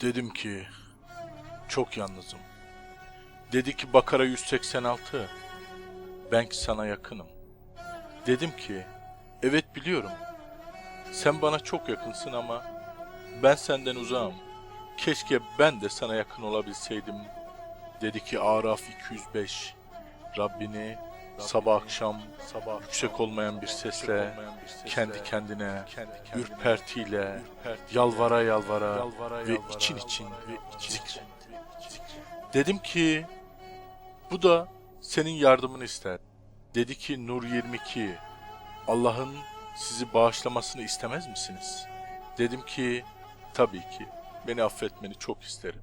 Dedim ki çok yalnızım. Dedi ki Bakara 186. Ben ki sana yakınım. Dedim ki evet biliyorum. Sen bana çok yakınsın ama ben senden uzağım. Keşke ben de sana yakın olabilseydim. Dedi ki Araf 205. Rabbini sabah akşam sabah yüksek olmayan bir sesle kendi kendine ürpertiyle yalvara yalvara ve için için zikret. Dedim ki bu da senin yardımını ister. Dedi ki Nur 22 Allah'ın sizi bağışlamasını istemez misiniz? Dedim ki tabii ki beni affetmeni çok isterim.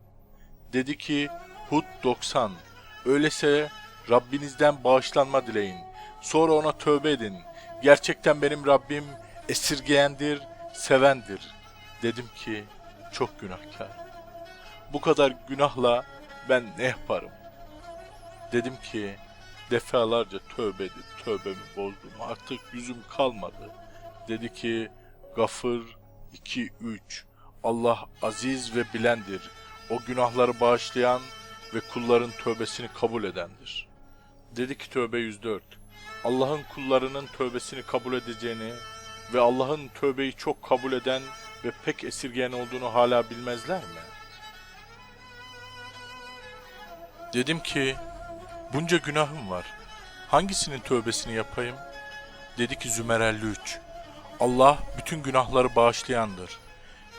Dedi ki Hud 90 öyleyse Rabbinizden bağışlanma dileyin. Sonra ona tövbe edin. Gerçekten benim Rabbim esirgeyendir, sevendir. Dedim ki çok günahkar. Bu kadar günahla ben ne yaparım? Dedim ki defalarca tövbe edip tövbemi bozdum. Artık yüzüm kalmadı. Dedi ki Gafır 2 3 Allah aziz ve bilendir. O günahları bağışlayan ve kulların tövbesini kabul edendir. Dedi ki tövbe 104. Allah'ın kullarının tövbesini kabul edeceğini ve Allah'ın tövbeyi çok kabul eden ve pek esirgeyen olduğunu hala bilmezler mi? Dedim ki bunca günahım var. Hangisinin tövbesini yapayım? Dedi ki Zümer 53. Allah bütün günahları bağışlayandır.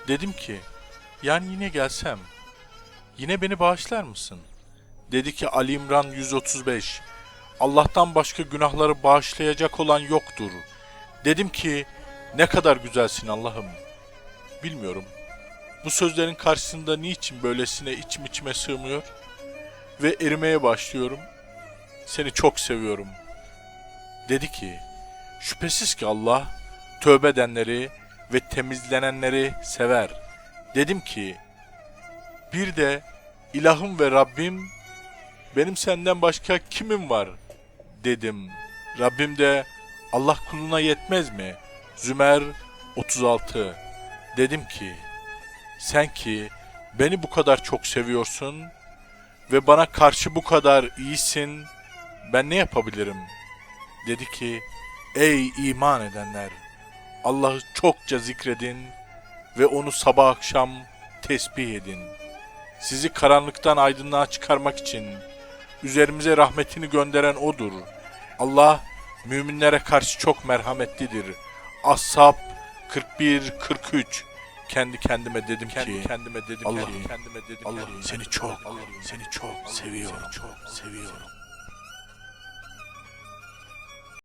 Dedim ki yani yine gelsem yine beni bağışlar mısın? Dedi ki Ali İmran 135. Allah'tan başka günahları bağışlayacak olan yoktur. Dedim ki ne kadar güzelsin Allah'ım. Bilmiyorum. Bu sözlerin karşısında niçin böylesine içim içime sığmıyor ve erimeye başlıyorum. Seni çok seviyorum. Dedi ki şüphesiz ki Allah tövbe edenleri ve temizlenenleri sever. Dedim ki bir de ilahım ve Rabbim benim senden başka kimim var dedim. Rabbim de Allah kuluna yetmez mi? Zümer 36 Dedim ki sen ki beni bu kadar çok seviyorsun ve bana karşı bu kadar iyisin ben ne yapabilirim? Dedi ki ey iman edenler Allah'ı çokça zikredin ve onu sabah akşam tesbih edin. Sizi karanlıktan aydınlığa çıkarmak için üzerimize rahmetini gönderen O'dur. Allah müminlere karşı çok merhametlidir. Ashab 41-43 kendi kendime dedim Kendi ki kendime dedim Allah ki kendime dedim Allah ki seni çok seni çok seviyorum çok seviyorum.